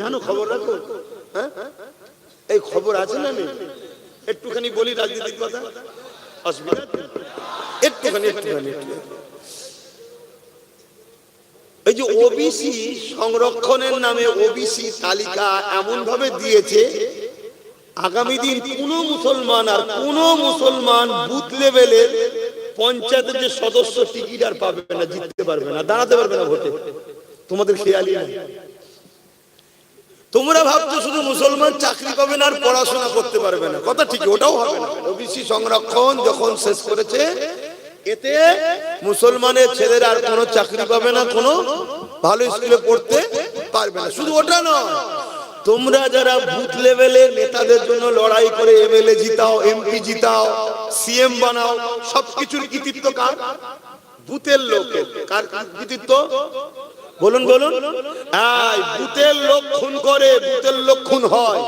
জানো খবর রাখো? হ্যাঁ? এই খবর আছে না নেই? একটুখানি বলি রাজনীতির কথা। অসুবিধা? একটুখানি একটুখানি। এই যে ওবিসি সংরক্ষণের নামে ওবিসি তালিকা এমন ভাবে দিয়েছে, আগামী দিন কোন মুসলমান আর কোন মুসলমান বুথ লেভেলের পঞ্চায়েতের যে সদস্য টিকিট আর পাবে না, জিততে পারবে না, দাঁড়াতে পারবে না ভোটে। তোমাদের খেয়ালই নাই। তোমরা ভাবছ শুধু মুসলমান চাকরি পাবে না আর পড়াশোনা করতে পারবে না। কথা ঠিক ওটাও হবে না। ওবিসি সংরক্ষণ যখন শেষ করেছে, এতে মুসলমানের ছেলেরা আর কোনো চাকরি পাবে না, কোনো ভালো স্কুলে পড়তে পারবে না। শুধু ওটা নয়, তোমরা যারা বুথ লেভেলে নেতাদের জন্য লড়াই করে এমএলএ জিতাও, এমপি জিতাও, সিএম বানাও, সবকিছুর কৃতিত্ব কার? বুথের লোকের। কার কৃতিত্ব? বলুন বলুন। বুথের লোক খুন করে বুথের লোক খুন হয়।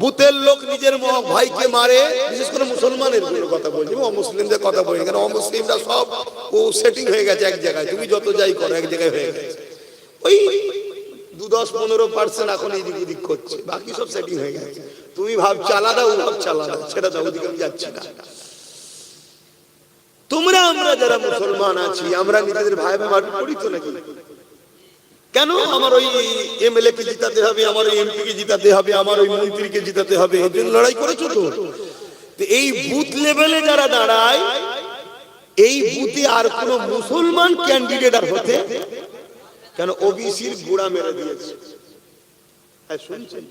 বুথের লোক নিজের ভাইকে মারে, বিশেষ করে মুসলমানের কথা বলছি অমুসলিমদের কথা বলি, কেন অমুসলিমরা সব ও সেটিং হয়ে গেছে এক জায়গায়, তুমি যত যাই করো এক জায়গায় হয়ে গেছে। ওই দু দশ পনেরো পার্সেন্ট এখন এদিক ওদিক করছে, বাকি সব সেটিং হয়ে গেছে। তুমি ভাবছ আলাদা, ও ভাবছে আলাদা সেটা তো ওদিকে আমি যাচ্ছি না। তোমরা, আমরা যারা মুসলমান আছি, আমরা নিজেদের ভাই ভাই মারপিট করি তো নাকি? কেন? আমার ওই এমএলএ কে জিতাতে হবে আমার ওই এমপি কে জিতাতে হবে আমার ওই মন্ত্রীকে জিতাতে হবে জন্য লড়াই করেছ তো? এই বুথ লেভেলে যারা দাঁড়ায় এই বুথে আর কোন মুসলমান ক্যান্ডিডেট আর হতে কেন ওবিসির গোড়া মেরে দিয়েছে? হ্যাঁ, শুনছেন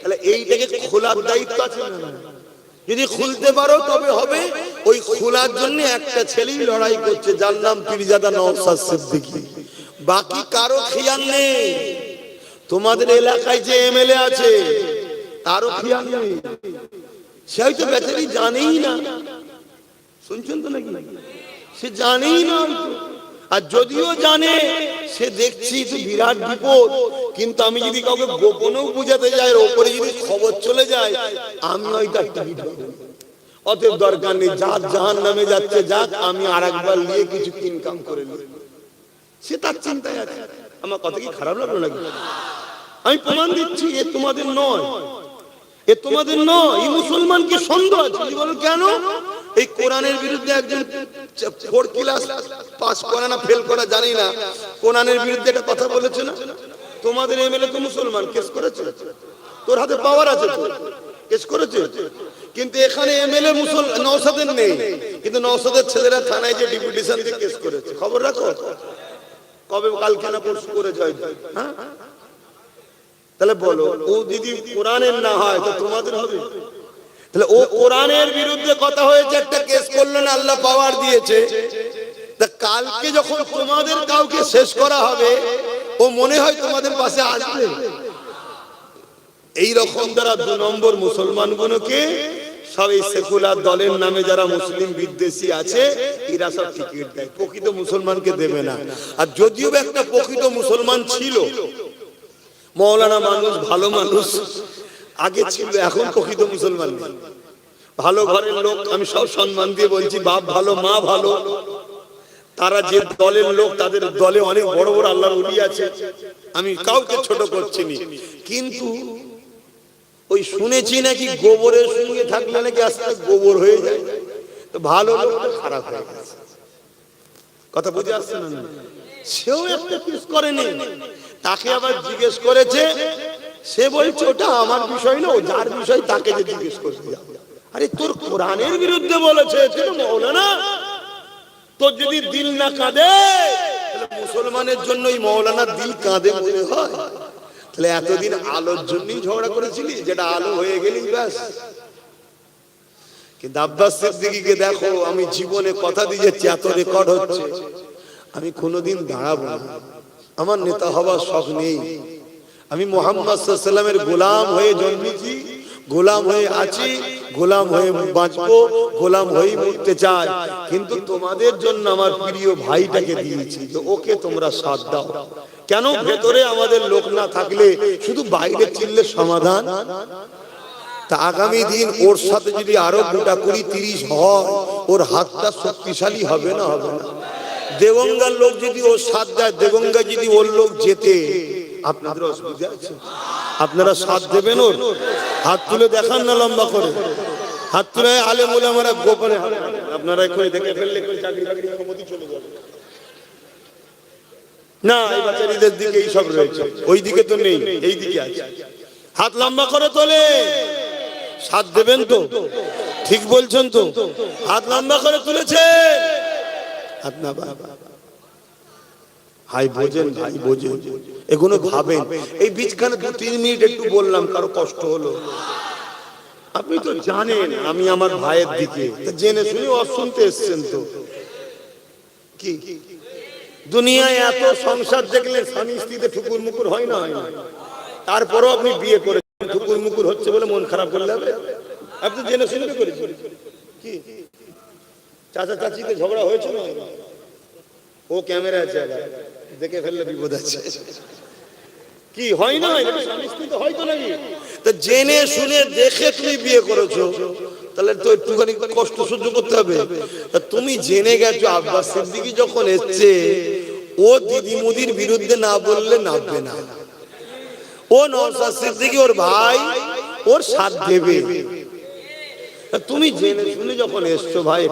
তাহলে এইটাকে খোলার দায়িত্ব আছে যদি খুলতে পারো তবে হবে। ওই খোলার জন্য একটা ছেলেই লড়াই করছে যার নাম পিরিজাদা নওসাদ সিদ্দিকী। বাকি কারও খেয়াল নেই। তোমাদের এলাকায় যে এমএলএ আছে, তারও খেয়াল নেই। সে হয়তো বেচারি জানেই না। শুনছেন তো নাকি? সে জানেই না আর যদিও জানে, সে দেখছি তো বিরাট বিপদ। কিন্তু আমি যদি কাউকে গোপনেও বুঝাতে যাই ওপরে যদি খবর চলে যায়, আমি হয়তো না। অতএব দরকার নেই, যার জাহান নামে যাচ্ছে, যাক, আমি আর একবার নিয়ে কিছু ইনকাম করে নিই। সে তার চিন্তায় আছে। আমার কথা কি খারাপ লাগল নাকি? আমি প্রমাণ দিচ্ছি, এ তোমাদের নয়। এ তোমাদের নয়। এই মুসলমানকে সন্দেহ আছে? বলো কেন? এই কোরআনের বিরুদ্ধে একজন ফোর ক্লাস পাস করা না ফেল করা জানি না। কোরআনের বিরুদ্ধে একটা কথা বলেছে না? তোমাদের এমএলএ তো মুসলমান, কেস করেছে? তোর হাতে পাওয়ার আছে কেস করেছে? কিন্তু এখানে এমএলএ মুসল নৌসাদের নেই। কিন্তু নৌসাদের ছেলেরা থানায় যে ডিপুটেশন দিয়ে কেস করেছে, খবর রাখো? কবে কালকে না পরশু করে যায় হ্যাঁ? তাহলে বলো, ও দিদি কোরআনের না হয়, তো তোমাদের হবে? তাহলে ও কোরআনের বিরুদ্ধে কথা হয়েছে, একটা কেস করলেন আল্লাহ পাওয়ার দিয়েছে। তা কালকে যখন তোমাদের কাউকে শেষ করা হবে, ও মনে হয় তোমাদের পাশে আসবে। এই রকম দ্বারা দু নম্বর মুসলমানগুলোকে সব এই সেকুলার দলের নামে যারা মুসলিম বিদ্বেষী আছে, এরা সব টিকিট দেয়। প্রকৃত মুসলমানকে দেবে না। আর যদিও একটা প্রকৃত মুসলমান ছিল, মৌলানা মানুষ, ভালো মানুষ, আগে ছিল, এখন প্রকৃত মুসলমান নেই। ভালো ঘরের লোক, আমি সব সম্মান দিয়ে বলছি, বাপ ভালো, মা ভালো। তারা যে দলের লোক, তাদের দলে অনেক বড় বড় আল্লাহর উলি আছে। আমি কাউকে ছোট করছি কিন্তু ওই শুনেছি নাকি গোবরের সঙ্গে থাকলে নাকি আস্তে গোবর হয়ে যায়? তো ভালো খারাপ হয়ে গেছে। কথা বুঝে আসছে না? সেও একটা কিস করেনি। তাকে আবার জিজ্ঞেস করেছে, সে বলছে, ওটা আমার বিষয় না, ও যার বিষয় তাকে যে জিজ্ঞেস করতে আরে তোর কোরআনের বিরুদ্ধে বলেছে মৌলানা। তোর যদি দিল না কাঁদে মুসলমানের জন্য ওই মৌলানার দিল কাঁদে মনে হয়। তাহলে এতদিন আলোর জন্যই ঝগড়া করেছিলি, যেটা আলো হয়ে গেলি, ব্যাস। কিন্তু আব্বাস সিদ্দিকিকে দেখো, আমি জীবনে কথা দিয়ে যাচ্ছি এত রেকর্ড হচ্ছে। আমি কোনোদিন দাঁড়াবো আমার নেতা হবার শখ নেই। আমি মোহাম্মদ সাল্লামের গোলাম হয়ে জন্মেছি, গোলাম হয়ে আছি। গোলাম হয়ে বাঁচবো, গোলাম হয়ে মরতে চাই। কিন্তু তোমাদের জন্য আমার প্রিয় ভাইটাকে দিয়েছি যে ওকে তোমরা সাথ দাও। কেন ভেতরে আমাদের লোক না থাকলে শুধু বাইরে চিনলে সমাধান? আগামী দিন ওর সাথে যদি আরও গোটা কুড়ি তিরিশ হয়, ওর হাতটা শক্তিশালী হবে না হবে না? দেগঙ্গার লোক যদি ওর সাথ দেয় দেবঙ্গা যদি ওর লোক যেতে আপনাদের অসুবিধা আছে? আপনারা সাথ দেবেন ওর। হাত তুলে দেখান না লম্বা করে। হাত তুলে আলে মুলে আমরা গোপনে আপনারা এক্ষুনি দেখে ফেললে চলে না, এই বাচ্চারিদের দিকে এই সব রয়েছে। ওই দিকে তো নেই, এই দিকে আছে। হাত লম্বা করে তোলে। সাথ দেবেন তো। ঠিক বলছেন তো। হাত লম্বা করে তুলেছে। হাত না বাবা ভাই বোঝেন ভাই বোঝেন। এগুলো ভাবেন। এই বীজখানে দু তিন মিনিট একটু বললাম, কারও কষ্ট হলো। আপনি তো জানেন, আমি আমার ভাইয়ের দিকে। জেনে শুনে অশুনতে এসছেন তো। কি? দুনিয়ায় এত সংসার দেখলেন স্বামী স্ত্রীতে ঠুকুর মুকুর হয় না হয় না। তারপরও আপনি বিয়ে করেছেন, ঠুকুর মুকুর হচ্ছে বলে মন খারাপ করলে হবে। আপনি জেনে শুনে করেছেন। কি? চাচা চাচিতে ঝগড়া হয়েছে না? ও ক্যামেরা আছে আবার। দেখে ফেললে বিপদ আছে। কি, হয় না? স্বামী স্ত্রী তো হয়তো নাকি? তা জেনে শুনে দেখে তুমি বিয়ে করেছ, তাহলে তো একটুখানি কষ্ট সহ্য করতে হবে। তুমি জেনে গেছো, আব্বাস সিদ্দিকি যখন এসছে, ও দিদি মুদির বিরুদ্ধে না বললে নামবে না। ও নওশাদ সিদ্দিকি ওর ভাই, ওর সাথ দেবে। তুমি জেনে শুনে যখন এসছো, ভাই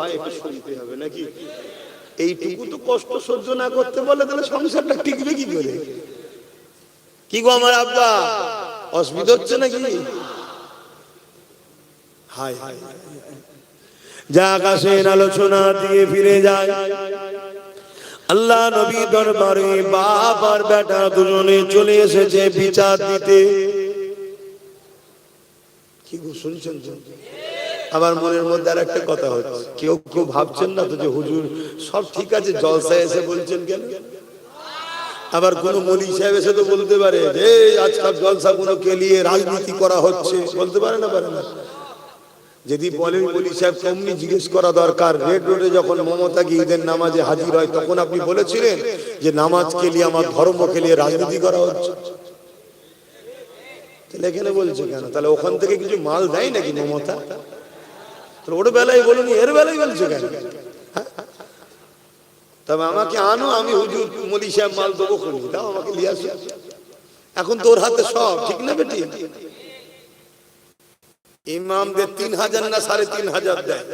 শুনতে হবে নাকি? এইটুকু তো কষ্ট সহ্য না করতে বলে তাহলে সংসারটা টিকবে কি করে? কি গো আমার আব্বা? অসুবিধা হচ্ছে নাকি? হাই হাই যা আকাশের আলোচনা দিয়ে ফিরে যায় আল্লাহ নবী দরবারে বাপ আর বেটা দুজনে চলে এসেছে বিচার দিতে। কি গো শুনছেন? তো? আমার মনের মধ্যে আর একটা কথা হচ্ছে কেউ কেউ ভাবছেন না তো যে হুজুর, সব ঠিক আছে, জলসায় এসে বলছেন কেন? আবার কোন মলি সাহেব এসে তো বলতে পারে যে, "এই আজকাল জলসা গুলো কে নিয়ে রাজনীতি করা হচ্ছে। বলতে পারে না পারে না। যদি বলেন মলি সাহেব, তেমনি জিজ্ঞেস করা দরকার। রেড রোডে যখন মমতা গিয়ে ঈদের নামাজে হাজির হয়, তখন আপনি বলেছিলেন যে নামাজ কে নিয়ে আমার ধর্ম কে নিয়ে রাজনীতি করা হচ্ছে। তাহলে এখানে বলছে কেন? তাহলে ওখান থেকে কিছু মাল দেয় নাকি মমতা? ওর বেলায় এর বেলায় বলছে কেন? হ্যাঁ? তবে আমাকে আনো, আমি হুজুর মলি সাহেব মাল দেবো দাও আমাকে নিয়ে আসো। এখন তোর হাতে সব, ঠিক না বেটি? ইমামদের তিন হাজার না সাড়ে তিন হাজার দেয়?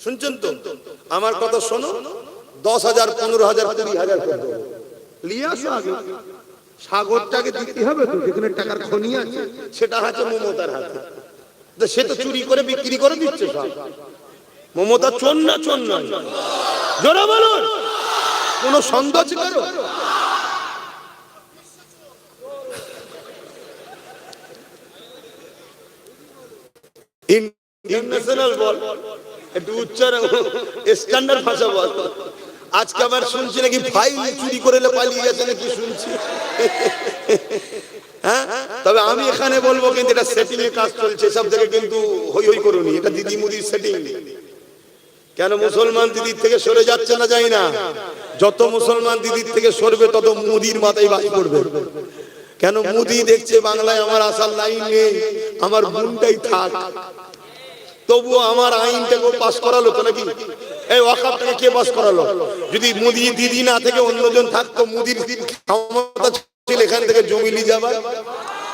শুনছেন তো? আমার কথা শোনো, দশ হাজার, পনেরো হাজার, কুড়ি হাজার নিয়ে আসো আগে। সাগরটাকে দিতে হবে তো, যেখানে টাকার খনি আছে, সেটা আছে মমতার হাতে। সে তো চুরি করে বিক্রি করে দিচ্ছে সব। মমতা চোর না চোর নয়? জোরে বলুন। কোন সন্দেহ কারও? ইন্টারন্যাশনাল বল। একটু উচ্চারণ স্ট্যান্ডার্ড ভাষা বল। আজকে আবার শুনছি নাকি ফাইল চুরি করে পালিয়ে গেছে নাকি শুনছি। হ্যাঁ? তবে আমি এখানে বলব কিন্তু এটা সেটিং এ কাজ চলছে সব থেকে কিন্তু হই হই করুনি এটা দিদি মুদির সেটিং কেন মুসলমান দিদির থেকে সরে যাচ্ছে না যাই না। যত মুসলমান দিদির থেকে সরবে, তত মুদির মাথায় বাস পড়বে। কেন মুদি দেখছে বাংলায় আমার আসার লাইন নেই, আমার বোনটাই থাক। তবুও আমার আইনটাকে পাস করালো তো নাকি? এই ওয়াকাপটাকে কে পাস করালো? যদি মুদি দিদি না থেকে অন্যজন থাকতো, মুদির ক্ষমতা এখান থেকে জমি নিয়ে যাবার?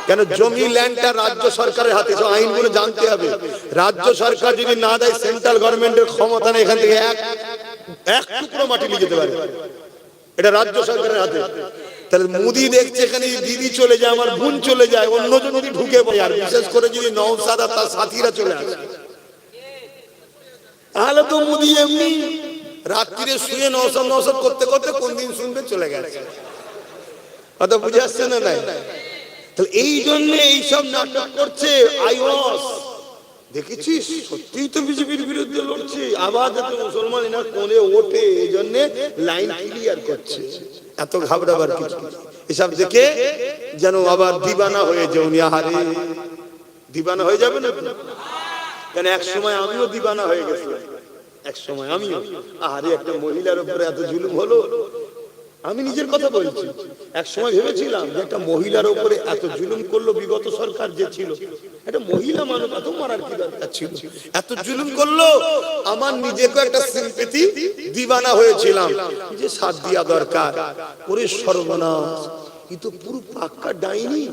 কেন জমি ল্যান্ডটা রাজ্য সরকারের হাতে, সব আইনগুলো জানতে হবে। রাজ্য সরকার যদি না দেয়, সেন্ট্রাল গভর্নমেন্টের ক্ষমতা নেই এখান থেকে এক এক টুকরো মাটি নিয়ে যেতে পারে। এটা রাজ্য সরকারের হাতে। তাহলে মুদি দেখছে এখানে দিদি চলে যায়, আমার বোন চলে যায়, অন্যজন যদি ঢুকে পড়ে, আর বিশেষ করে যদি নওসাদ আর তার সাথীরা চলে আসে। তাহলে তো মুদি এমনি রাত্রিরে শুয়ে নওসাদ নওসাদ করতে করতে কোন দিন শুনবে, চলে গেছে। কথা বুঝে আসছে না নাই? তাহলে এই জন্য এইসব নাটক করছে আইওস দেখেছিস? সত্যিই তো বিজেপির বিরুদ্ধে লড়ছে। আবার যাতে মুসলমান এরা কোণে ওঠে, এই জন্য লাইন ক্লিয়ার করছে। এত ঘাবড়াবার কিছু এসব দেখে যেন আবার দিবানা হয়ে যাও আহারে। দিবানা হয়ে যাবে না কেন এক সময় আমিও দিবানা হয়ে গেছি এক সময় আমিও। আহারে, একটা মহিলার উপরে এত জুলুম হলো। আমি নিজের কথা বলছি। এক সময় ভেবেছিলাম যে একটা মহিলার উপরে এত জুলুম করল বিগত সরকার যে ছিল। একটা মহিলা মানুষ, এত মারার কি দরকার ছিল? এত জুলুম করল, আমার নিজেকে একটা সিম্পতি দিবানা হয়েছিলাম। যে সাথ দিয়া দরকার করে সর্বনাশ। কিন্তু পুরো পাক্কা ডাইনি।